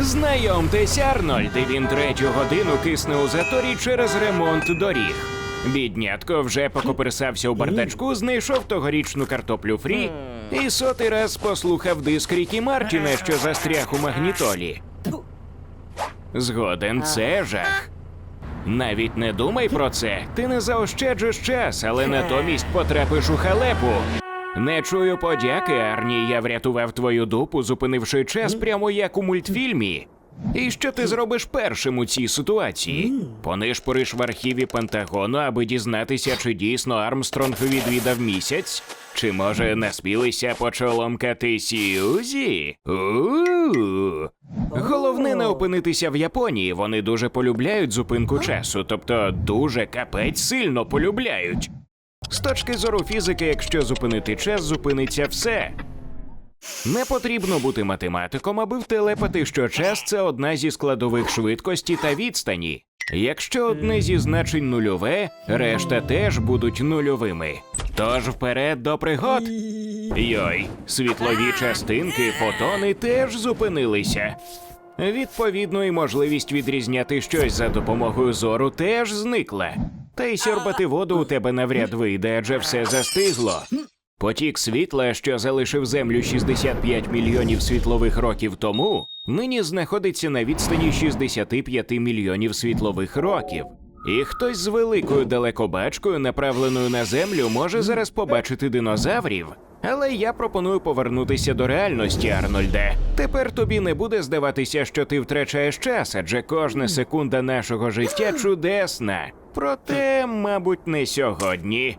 Знайомтесь, Арнольд, і він третю годину кисне у заторі через ремонт доріг. Біднятко вже покоперсався у бардачку, знайшов тогорічну картоплю фрі і сотий раз послухав диск Рікі Мартіна, що застряг у магнітолі. Згоден, це жах. Навіть не думай про це. Ти не заощаджиш час, але натомість потрапиш у халепу. Не чую подяки, Арні. Я врятував твою дупу, зупинивши час прямо як у мультфільмі. І що ти зробиш першим у цій ситуації? Понишпориш в архіві Пентагону, аби дізнатися, чи дійсно Армстронг відвідав місяць? Чи може наспілися почоломкати Сьюзі? У-у-у. Головне не опинитися в Японії. Вони дуже полюбляють зупинку часу, тобто дуже капець сильно полюбляють. З точки зору фізики, якщо зупинити час, зупиниться все. Не потрібно бути математиком, аби втелепати, що час це одна зі складових швидкості та відстані. Якщо одне зі значень нульове, решта теж будуть нульовими. Тож вперед до пригод. Йой, світлові частинки, фотони теж зупинилися. Відповідно, і можливість відрізняти щось за допомогою зору теж зникла. Та й сьорбати воду у тебе навряд вийде, адже все застигло. Потік світла, що залишив землю 65 мільйонів світлових років тому, нині знаходиться на відстані 65 мільйонів світлових років. І хтось з великою далекобачкою, направленою на землю, може зараз побачити динозаврів. Але я пропоную повернутися до реальності, Арнольде. Тепер тобі не буде здаватися, що ти втрачаєш час, адже кожна секунда нашого життя чудесна. Проте, мабуть, не сьогодні.